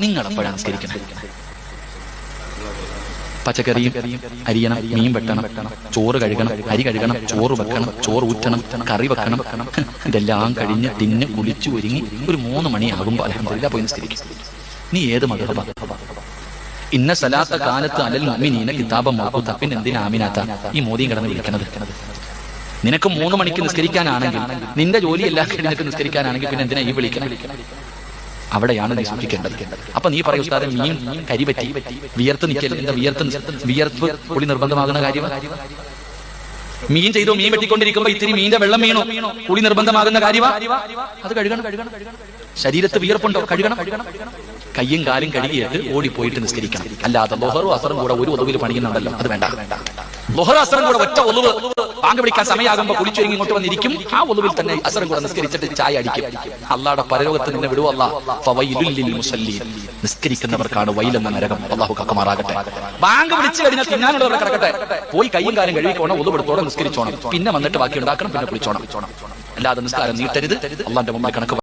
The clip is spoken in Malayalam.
നിങ്ങൾ പച്ചക്കറിയും അരിയണം മീൻ വെട്ടണം ചോറ് കഴുകണം അരി കഴുകണം ചോറ് വെക്കണം ചോറ് ഊറ്റണം കറി വെക്കണം. ഇതെല്ലാം കഴിഞ്ഞ് തിന്ന് കുളിച്ചു ഒരുങ്ങി ഒരു മൂന്ന് മണിയാകുമ്പോൾ അലഹമില്ല പോയി നിസ്കരിക്കും നീ ഏത് മതഹബ ഇന്ന സലാത്ത കാലത്ത് അലൽ മുഅ്മിനീന കിതാബം മൗഖൂത്ത പിന്നെ എന്തിനാ ആമിനാത്ത ഈ മോദിയും കിടന്ന് വിളിക്കണത്? നിനക്ക് മൂന്ന് മണിക്ക് നിസ്കരിക്കാനാണെങ്കിൽ നിന്റെ ജോലി എല്ലാം കഴിഞ്ഞിട്ട് നിസ്കരിക്കാനാണെങ്കിൽ പിന്നെ എന്തിനാ ഈ വിളിക്കണം അവിടെയാണ് നീ സൂക്ഷിക്കേണ്ടത്. അപ്പൊ നീ പറയും ഉസ്താദെ മീൻ കരി പറ്റി വിയർത്ത് നിൽക്കൽ എന്താ വിയർത്ത് വിയർപ്പ് കുളി നിർബന്ധമാകുന്ന കാര്യം മീൻ ചെയ്തോ മീൻ വെട്ടിക്കൊണ്ടിരിക്കുമ്പോ ഇത്തിരി മീന്റെ വെള്ളം വീണോ? കുളി നിർബന്ധമാകുന്ന കാര്യം അത് കഴുകണം കഴുകണം. ശരീരത്ത് വിയർപ്പുണ്ടോ? കഴുകണം. കയ്യും കാലും കഴുകിയിട്ട് ഓടിപ്പോയിട്ട് നിസ്കരിക്കണം. അല്ലാതെ ലൊഹറും അസറും കൂടെ ഒരു ഒതുവിൽ പണിയുന്നുണ്ടല്ലോ. അത് വേണ്ട. ലൊഹറും അസറും കൂടെ ഒറ്റ ഒളിവ് ബാങ്ക് പിടിക്കാൻ സമയമാകുമ്പോൾ കുടിച്ചു ഇങ്ങോട്ട് വന്നിരിക്കും. ആ ഒളിവിൽ തന്നെ അസറും കൂടെ നിസ്കരിച്ചിട്ട് ചായ അടിക്കും. അള്ളാടെ പരലോകത്ത് നിന്നെ വിടുവല്ല നിസ്കരിക്കുന്നവർക്കാണ് വൈലെന്ന നരകം. അള്ളാഹു കക്കമാറാകട്ടെ. ബാങ്ക് വിളിച്ചു കഴിഞ്ഞാൽ തിന്നാനുള്ളവർ കിടക്കട്ടെ. പോയി കയ്യും കാലും കഴുകിക്കോണം ഒളിവെടുത്തോടെ നിസ്കരിച്ചോണം. പിന്നെ വന്നിട്ട് ബാക്കി ഉണ്ടാക്കണം പിന്നെ കുളിച്ചോണം. അല്ലാതെ നിസ്കാരം നീട്ടരുത്. അള്ളാന്റെ മുമ്പിൽ കണക്ക്